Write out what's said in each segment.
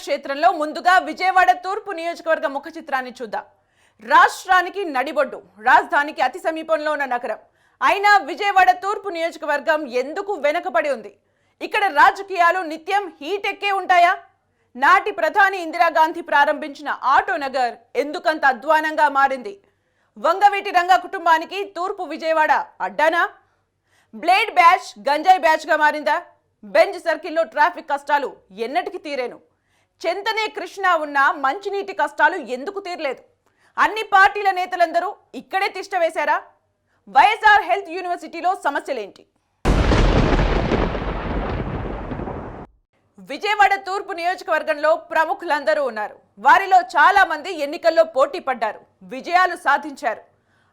క్షేత్రంలో ముందుగా విజయవాడ తూర్పు నియోజకవర్గ ముఖ చిత్రాన్ని చూద్దాం. రాష్ట్రానికి నడిబొడ్డు రాజధానికి అతి సమీపంలో ఉన్న నగరం. అయినా విజయవాడ తూర్పు నియోజకవర్గం ఎందుకు వెనకబడి ఉంది? ఇక్కడ రాజకీయాలు నిత్యం హీట్ ఎక్కే ఉంటాయా? నాటి ప్రధాని ఇందిరాగాంధీ ప్రారంభించిన ఆటో నగర్ ఎందుకంత అధ్వానంగా మారింది? వంగవీటి రంగ కుటుంబానికి తూర్పు విజయవాడ అడ్డానా? బ్లేడ్ బ్యాచ్ గంజాయి బ్యాచ్గా మారిందా? బెంజ్ సర్కిల్లో ట్రాఫిక్ కష్టాలు ఎన్నటికి తీరేను? చెంతనే కృష్ణ ఉన్న మంచినీటి కష్టాలు ఎందుకు తీరలేదు? అన్ని పార్టీల నేతలందరూ ఇక్కడే తిష్ట వేశారా? వైఎస్ఆర్ హెల్త్ యూనివర్సిటీలో సమస్యలేంటి? విజయవాడ తూర్పు నియోజకవర్గంలో ప్రముఖులందరూ ఉన్నారు. వారిలో చాలా మంది ఎన్నికల్లో పోటీ పడ్డారు. విజయాలు సాధించారు.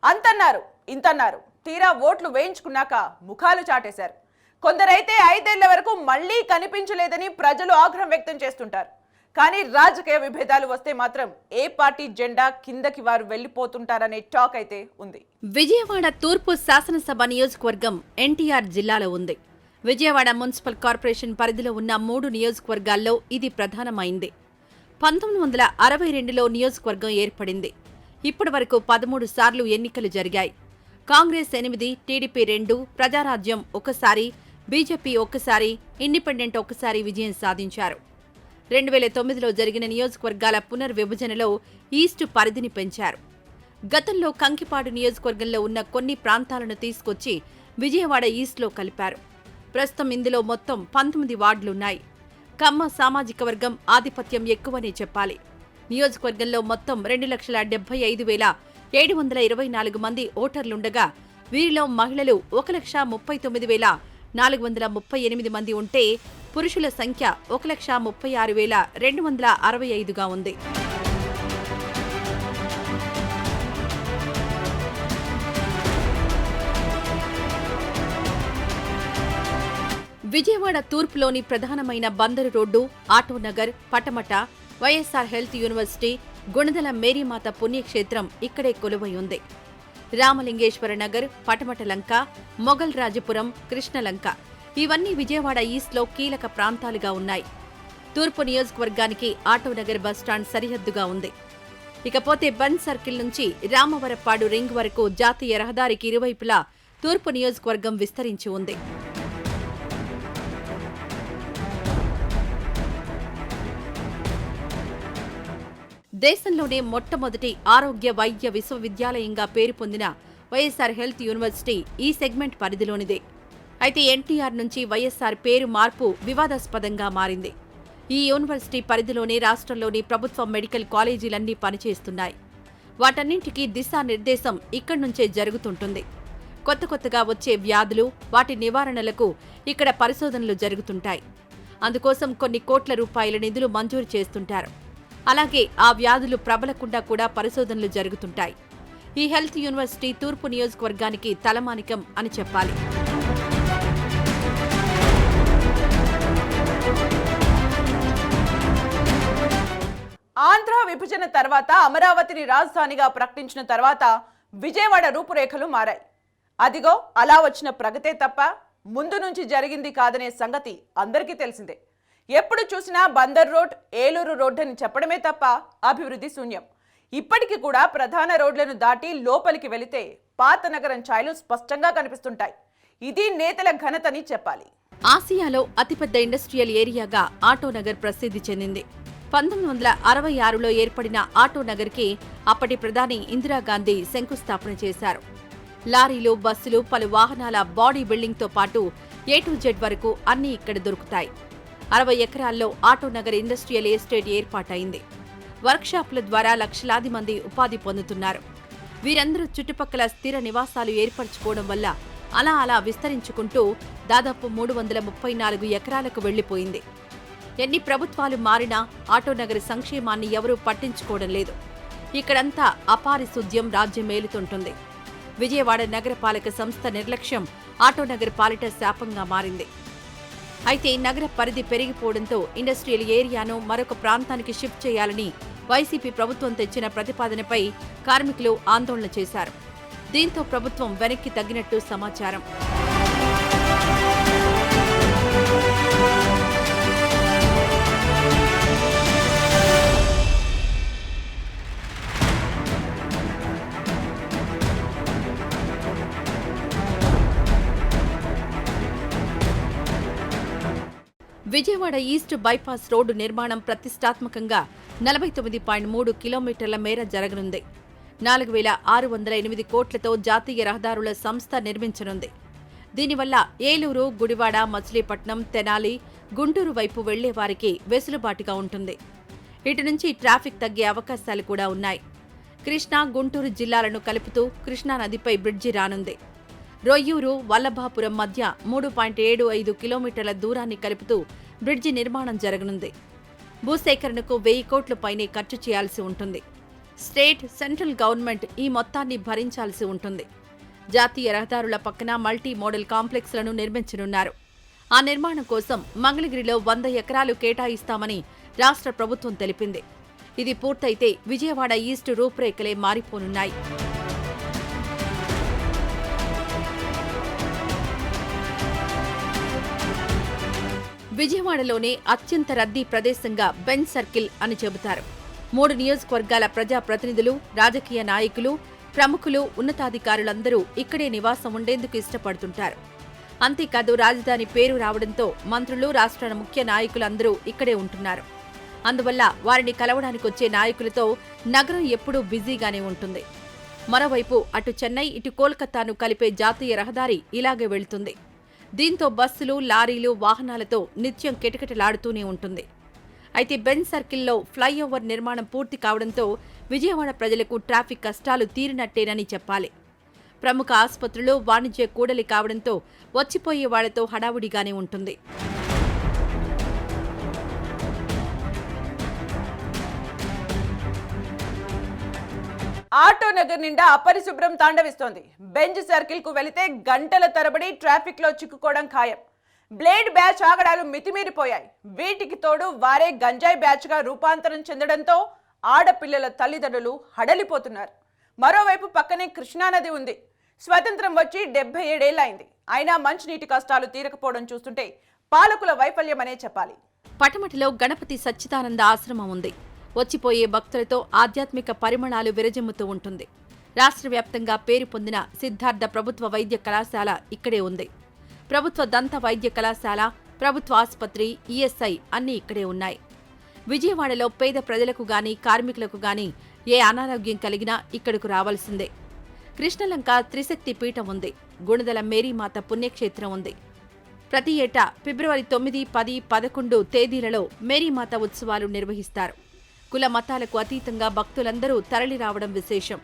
అంతన్నారు ఇంతన్నారు. తీరా ఓట్లు వేయించుకున్నాక ముఖాలు చాటేశారు. కొందరైతే ఐదేళ్ళ వరకు మళ్ళీ కనిపించలేదని ప్రజలు ఆగ్రహం వ్యక్తం చేస్తుంటారు. కానీ రాజకీయ విభేదాలు వస్తే మాత్రం ఏ పార్టీ జెండా కిందకి వారు వెళ్ళిపోతుంటారనే టాక్ అయితే ఉంది. విజయవాడ తూర్పు శాసనసభ నియోజకవర్గం ఎన్టీఆర్ జిల్లాలో ఉంది. విజయవాడ మున్సిపల్ కార్పొరేషన్ పరిధిలో ఉన్న మూడు నియోజకవర్గాల్లో ఇది ప్రధానమైంది. పంతొమ్మిది వందల అరవై రెండులో నియోజకవర్గం ఏర్పడింది. ఇప్పటి వరకు పదమూడు సార్లు ఎన్నికలు జరిగాయి. కాంగ్రెస్ ఎనిమిది టీడీపీ రెండు ప్రజారాజ్యం ఒకసారి బీజేపీ ఒక్కసారి ఇండిపెండెంట్ ఒక్కసారి విజయం సాధించారు. రెండు వేల తొమ్మిదిలో జరిగిన నియోజకవర్గాల పునర్విభజనలో ఈస్టు పరిధిని పెంచారు. గతంలో కంకిపాడు నియోజకవర్గంలో ఉన్న కొన్ని ప్రాంతాలను తీసుకొచ్చి విజయవాడ ఈస్ట్లో కలిపారు. ప్రస్తుతం ఇందులో మొత్తం పంతొమ్మిది వార్డులున్నాయి. కమ్మ సామాజిక వర్గం ఆధిపత్యం ఎక్కువనే చెప్పాలి. నియోజకవర్గంలో మొత్తం రెండు లక్షల డెబ్బై ఐదు వేల ఏడు వందల ఇరవై నాలుగు మంది ఓటర్లుండగా వీరిలో మహిళలు ఒక లక్ష ముప్పై తొమ్మిది వేల నాలుగు వందల ముప్పై ఎనిమిది మంది ఉంటే పురుషుల సంఖ్య ఒక లక్ష ముప్పై ఆరు వేల రెండు వందల అరవై ఐదుగా ఉంది. విజయవాడ తూర్పులోని ప్రధానమైన Bandaru road auto Nagar Patamata YSR health university Gunadala మేరీమాత పుణ్యక్షేత్రం ఇక్కడే కొలువై ఉంది. రామలింగేశ్వర నగర్ పటమట లంక రాజపురం కృష్ణలంక ఇవన్నీ విజయవాడ ఈస్ట్లో కీలక ప్రాంతాలుగా ఉన్నాయి. తూర్పు నియోజకవర్గానికి ఆటోనగర్ బస్టాండ్ సరిహద్దుగా ఉంది. ఇకపోతే బంద్ సర్కిల్ నుంచి రామవరపాడు రింగ్ వరకు జాతీయ రహదారికి ఇరువైపులా తూర్పు నియోజకవర్గం విస్తరించి ఉంది. దేశంలోనే మొట్టమొదటి ఆరోగ్య వైద్య విశ్వవిద్యాలయంగా పేరు పొందిన వైఎస్ఆర్ హెల్త్ యూనివర్సిటీ ఈ సెగ్మెంట్ పరిధిలోనిదే. అయితే ఎన్టీఆర్ నుంచి వైఎస్ఆర్ పేరు మార్పు వివాదాస్పదంగా మారింది. ఈ యూనివర్సిటీ పరిధిలోనే రాష్ట్రంలోని ప్రభుత్వ మెడికల్ కాలేజీలన్నీ పనిచేస్తున్నాయి. వాటన్నింటికీ దిశానిర్దేశం ఇక్కడి నుంచే జరుగుతుంటుంది. కొత్త కొత్తగా వచ్చే వ్యాధులు వాటి నివారణలకు ఇక్కడ పరిశోధనలు జరుగుతుంటాయి. అందుకోసం కొన్ని కోట్ల రూపాయల నిధులు మంజూరు చేస్తుంటారు. అలాగే ఆ వ్యాధులు ప్రబలకుండా కూడా పరిశోధనలు జరుగుతుంటాయి. ఈ హెల్త్ యూనివర్సిటీ తూర్పు నియోజకవర్గానికి తలమానికం అని చెప్పాలి. ఆంధ్ర విభజన తర్వాత అమరావతిని రాజధానిగా ప్రకటించిన తర్వాత విజయవాడ రూపురేఖలు మారాయి. అదిగో అలా వచ్చిన ప్రగతే తప్ప ముందు నుంచి జరిగింది కాదనే సంగతి అందరికీ తెలిసిందే. ఎప్పుడు చూసినా బందర్ రోడ్ ఏలూరు రోడ్ అని చెప్పడమే తప్ప అభివృద్ధి శూన్యం. ఇప్పటికీ కూడా ప్రధాన రోడ్లను దాటి లోపలికి వెళితే పాత నగరం ఛాయలు స్పష్టంగా కనిపిస్తుంటాయి. ఇది నేతల ఘనతని చెప్పాలి. ఆసియాలో అతిపెద్ద ఇండస్ట్రియల్ ఏరియాగా ఆటోనగర్ ప్రసిద్ధి చెందింది. పంతొమ్మిది వందల అరవై ఆరులో ఏర్పడిన ఆటోనగర్కి అప్పటి ప్రధాని ఇందిరాగాంధీ శంకుస్థాపన చేశారు. లారీలు బస్సులు పలు వాహనాల బాడీ బిల్డింగ్తో పాటు ఏ టు జెడ్ వరకు అన్నీ ఇక్కడ దొరుకుతాయి. అరవై ఎకరాల్లో ఆటోనగర్ ఇండస్ట్రియల్ ఎస్టేట్ ఏర్పాటైంది. వర్క్షాపుల ద్వారా లక్షలాది మంది ఉపాధి పొందుతున్నారు. వీరందరూ చుట్టుపక్కల స్థిర నివాసాలు ఏర్పరచుకోవడం వల్ల అలా అలా విస్తరించుకుంటూ దాదాపు మూడు వందల ముప్పై నాలుగు ఎకరాలకు వెళ్ళిపోయింది ఎన్ని ప్రభుత్వాలు మారినా ఆటోనగర్ సంక్షేమాన్ని ఎవరూ పట్టించుకోవడం లేదు. ఇక్కడంతా అపారిశుద్ధ్యం రాజ్యమేలుతుంటుంది విజయవాడ నగరపాలక సంస్థ నిర్లక్ష్యం ఆటోనగర్ పాలిట శాపంగా మారింది. అయితే నగర పరిధి పెరిగిపోవడంతో ఇండస్ట్రియల్ ఏరియాను మరొక ప్రాంతానికి షిఫ్ట్ చేయాలని వైసీపీ ప్రభుత్వం తెచ్చిన ప్రతిపాదనపై కార్మికులు ఆందోళన చేశారు. దీంతో ప్రభుత్వం వెనక్కి తగ్గినట్టు సమాచారం. విజయవాడ ఈస్ట్ బైపాస్ రోడ్డు నిర్మాణం ప్రతిష్టాత్మకంగా నలభై తొమ్మిది పాయింట్ మూడు కిలోమీటర్ల మేర జరగనుంది. నాలుగు వేల ఆరు వందల ఎనిమిది కోట్లతో జాతీయ రహదారుల సంస్థ నిర్మించనుంది. దీనివల్ల ఏలూరు గుడివాడ మచిలీపట్నం తెనాలి గుంటూరు వైపు వెళ్ళే వారికి వెసులుబాటుగా ఉంటుంది. ఇటు నుంచి ట్రాఫిక్ తగ్గే అవకాశాలు కూడా ఉన్నాయి. కృష్ణా గుంటూరు జిల్లాలను కలుపుతూ కృష్ణా నదిపై బ్రిడ్జి రానుంది. రొయ్యూరు వల్లభాపురం మధ్య మూడు పాయింట్ ఏడు ఐదు కిలోమీటర్ల దూరాన్ని కలుపుతూ బ్రిడ్జి నిర్మాణం జరగనుంది. భూసేకరణకు వెయ్యి కోట్ల పైనే ఖర్చు చేయాల్సి ఉంటుంది. స్టేట్ సెంట్రల్ గవర్నమెంట్ ఈ మొత్తాన్ని భరించాల్సి ఉంటుంది. జాతీయ రహదారుల పక్కన మల్టీ మోడల్ కాంప్లెక్స్లను నిర్మించనున్నారు. ఆ నిర్మాణం కోసం మంగళగిరిలో వంద ఎకరాలు కేటాయిస్తామని రాష్ట్ర ప్రభుత్వం తెలిపింది. ఇది పూర్తయితే విజయవాడ ఈస్ట్ రూపురేఖలే మారిపోనున్నాయి. విజయవాడలోనే అత్యంత రద్దీ ప్రదేశంగా బెంచ్ సర్కిల్ అని చెబుతారు. మూడు నియోజకవర్గాల ప్రజా ప్రతినిధులు రాజకీయ నాయకులు ప్రముఖులు ఉన్నతాధికారులందరూ ఇక్కడే నివాసం ఉండేందుకు ఇష్టపడుతుంటారు. అంతేకాదు రాజధాని పేరు రావడంతో మంత్రులు రాష్ట్ర ముఖ్య నాయకులందరూ ఇక్కడే ఉంటున్నారు. అందువల్ల వారిని కలవడానికి వచ్చే నాయకులతో నగరం ఎప్పుడూ బిజీగానే ఉంటుంది. మరోవైపు అటు చెన్నై ఇటు కోల్కతాను కలిపే జాతీయ రహదారి ఇలాగే వెళ్తుంది. దీంతో బస్సులు లారీలు వాహనాలతో నిత్యం కిటకిటలాడుతూనే ఉంటుంది. అయితే బెంజ్ సర్కిల్లో ఫ్లైఓవర్ నిర్మాణం పూర్తి కావడంతో విజయవాడ ప్రజలకు ట్రాఫిక్ కష్టాలు తీరినట్టేనని చెప్పాలి. ప్రముఖ ఆసుపత్రులు వాణిజ్య కూడలి కావడంతో వచ్చిపోయే వాళ్ళతో హడావుడిగానే ఉంటుంది. ఆటో నగర్ నిండా అపరిశుభ్రం తాండవిస్తోంది. బెంజ్ సర్కిల్కు వెళితే గంటల తరబడి ట్రాఫిక్లో చిక్కుకోవడం ఖాయం. బ్లేడ్ బ్యాచ్ ఆగడాలు మితిమీరిపోయాయి. వీటికి తోడు వారే గంజాయి బ్యాచ్గా రూపాంతరం చెందడంతో ఆడపిల్లల తల్లిదండ్రులు హడలిపోతున్నారు. మరోవైపు పక్కనే కృష్ణానది ఉంది. స్వతంత్రం వచ్చి డెబ్బై ఏడేళ్ళైంది అయినా మంచినీటి కష్టాలు తీరకపోవడం చూస్తుంటే పాలకుల వైఫల్యమనే చెప్పాలి. పటమటిలో గణపతి సచ్చిదానంద ఆశ్రమం ఉంది. వచ్చిపోయే భక్తులతో ఆధ్యాత్మిక పరిమళాలు విరజిమ్ముతూ ఉంటుంది. రాష్ట్ర వ్యాప్తంగా పేరు పొందిన సిద్ధార్థ ప్రభుత్వ వైద్య కళాశాల ఇక్కడే ఉంది. ప్రభుత్వ దంత వైద్య కళాశాల ప్రభుత్వ ఆసుపత్రి ఈఎస్ఐ అన్నీ ఇక్కడే ఉన్నాయి. విజయవాడలో పేద ప్రజలకు గాని కార్మికులకు గాని ఏ అనారోగ్యం కలిగినా ఇక్కడకు రావాల్సిందే. కృష్ణలంక త్రిశక్తి పీఠం ఉంది. గుణదల మేరీమాత పుణ్యక్షేత్రం ఉంది. ప్రతి ఏటా ఫిబ్రవరి తొమ్మిది పది పదకొండు తేదీలలో మేరీమాత ఉత్సవాలు నిర్వహిస్తారు. కుల మతాలకు అతీతంగా భక్తులందరూ తరలిరావడం విశేషం.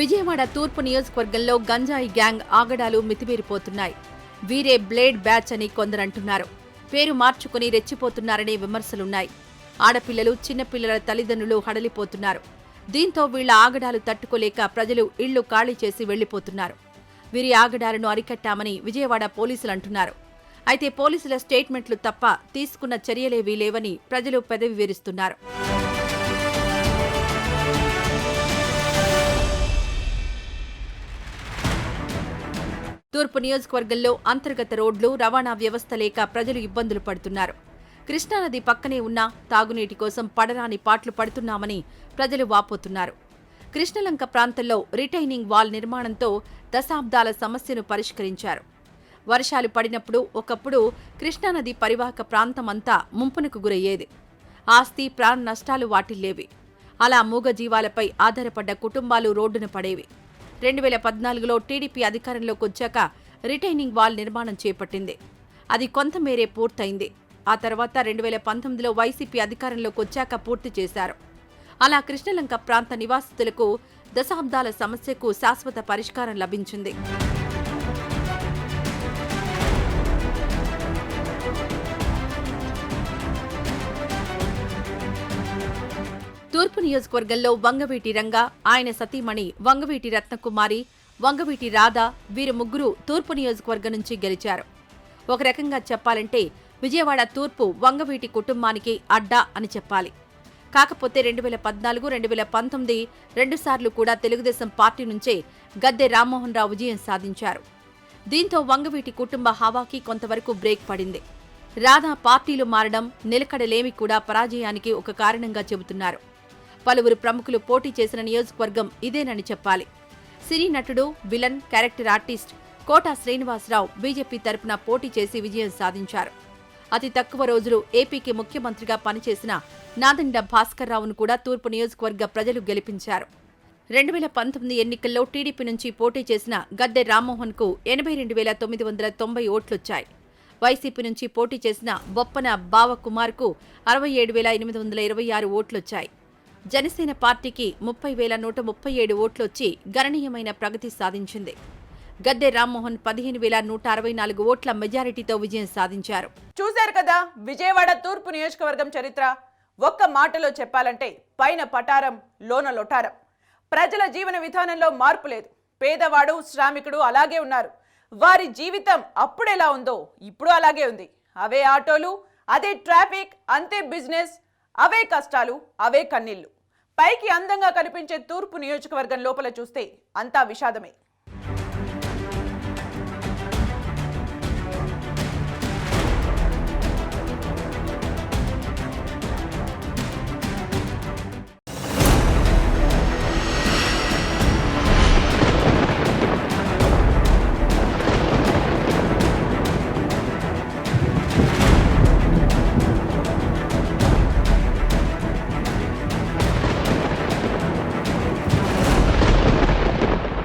విజయవాడ తూర్పు నియోజకవర్గంలో గంజాయి గ్యాంగ్ ఆగడాలు మితిమీరిపోతున్నాయి. వీరే బ్లేడ్ బ్యాచ్ అని కొందరంటున్నారు. పేరు మార్చుకుని రెచ్చిపోతున్నారనే విమర్శలున్నాయి. ఆడపిల్లలు చిన్నపిల్లల తల్లిదండ్రులు హడలిపోతున్నారు. దీంతో వీళ్ళ ఆగడాలు తట్టుకోలేక ప్రజలు ఇళ్ళు ఖాళీ చేసి వెళ్ళిపోతున్నారు వీరి ఆగడాలను అరికట్టామని విజయవాడ పోలీసులు అంటున్నారు. అయితే పోలీసుల స్టేట్మెంట్లు తప్ప తీసుకున్న చర్యలేవీ లేవని ప్రజలు పెదవి విరుస్తున్నారు. తూర్పు నియోజకవర్గంలో అంతర్గత రోడ్లు రవాణా వ్యవస్థ లేక ప్రజలు ఇబ్బందులు పడుతున్నారు. కృష్ణానది పక్కనే ఉన్న తాగునీటి కోసం పడరాని పాట్లు పడుతున్నామని ప్రజలు వాపోతున్నారు. కృష్ణలంక ప్రాంతంలో రిటైనింగ్ వాల్ నిర్మాణంతో దశాబ్దాల సమస్యను పరిష్కరించారు. వర్షాలు పడినప్పుడు ఒకప్పుడు కృష్ణానది పరివాహక ప్రాంతమంతా ముంపునకు గురయ్యేది. ఆస్తి ప్రాణ నష్టాలు వాటిల్లేవి. అలా మూగజీవాలపై ఆధారపడ్డ కుటుంబాలు రోడ్డున పడేవి. రెండు వేల పద్నాలుగులో టీడీపీ అధికారంలోకి వచ్చాక రిటైనింగ్ వాల్ నిర్మాణం చేపట్టింది. అది కొంతమేరే పూర్తయింది. ఆ తర్వాత రెండు వేల పంతొమ్మిదిలో వైసీపీ అధికారంలోకి వచ్చాక పూర్తి చేశారు. అలా కృష్ణలంక ప్రాంత నివాసితులకు దశాబ్దాల సమస్యకు శాశ్వత పరిష్కారం లభించింది. తూర్పు నియోజకవర్గంలో వంగవీటి రంగ ఆయన సతీమణి వంగవీటి రత్నకుమారి వంగవీటి రాధ వీరు ముగ్గురు తూర్పు నియోజకవర్గం నుంచి గెలిచారు. ఒక రకంగా చెప్పాలంటే విజయవాడ తూర్పు వంగవీటి కుటుంబానికి అడ్డా అని చెప్పాలి. కాకపోతే రెండు వేల పద్నాలుగు రెండు వేల పంతొమ్మిది రెండుసార్లు కూడా తెలుగుదేశం పార్టీ నుంచే గద్దె రామ్మోహన్ రావు విజయం సాధించారు. దీంతో వంగవీటి కుటుంబ హవాకి కొంతవరకు బ్రేక్ పడింది. రాధా పార్టీలు మారడం నిలకడలేమి కూడా పరాజయానికి ఒక కారణంగా చెబుతున్నారు. పలువురు ప్రముఖులు పోటీ చేసిన నియోజకవర్గం ఇదేనని చెప్పాలి. సినీ నటుడు villain character artist Kota Srinivasarao BJP తరపున పోటీ చేసి విజయం సాధించారు. అతి తక్కువ రోజులు ఏపీకి ముఖ్యమంత్రిగా పనిచేసిన నాదండ భాస్కర్ రావును కూడా తూర్పు నియోజకవర్గ ప్రజలు గెలిపించారు. రెండు వేల పంతొమ్మిది ఎన్నికల్లో టీడీపీ నుంచి పోటీ చేసిన గద్దె రామ్మోహన్కు ఎనభై రెండు వేల తొమ్మిది వందల తొంభై ఓట్లొచ్చాయి. వైసీపీ నుంచి పోటీ చేసిన బొప్పన బావకుమార్కు అరవై ఏడు వేల ఎనిమిది వందల ఇరవై ఆరు ఓట్లొచ్చాయి. జనసేన పార్టీకి ముప్పై వేల నూట ముప్పై ఏడు ఓట్లొచ్చి గణనీయమైన ప్రగతి సాధించింది. గద్దె రామ్మోహన్ పదిహేను వేల నూట అరవై నాలుగు ఓట్ల మెజారిటీతో విజయం సాధించారు. చూశారు కదా విజయవాడ తూర్పు నియోజకవర్గం చరిత్ర. ఒక్క మాటలో చెప్పాలంటే పైన పటారం లోన లొటారం. ప్రజల జీవన విధానంలో మార్పు లేదు. పేదవాడు శ్రామికుడు అలాగే ఉన్నారు. వారి జీవితం అప్పుడెలా ఉందో ఇప్పుడు అలాగే ఉంది. అవే ఆటోలు అదే ట్రాఫిక్ అంతే బిజినెస్ అవే కష్టాలు అవే కన్నీళ్ళు. పైకి అందంగా కనిపించే తూర్పు నియోజకవర్గం లోపల చూస్తే అంతా విషాదమే.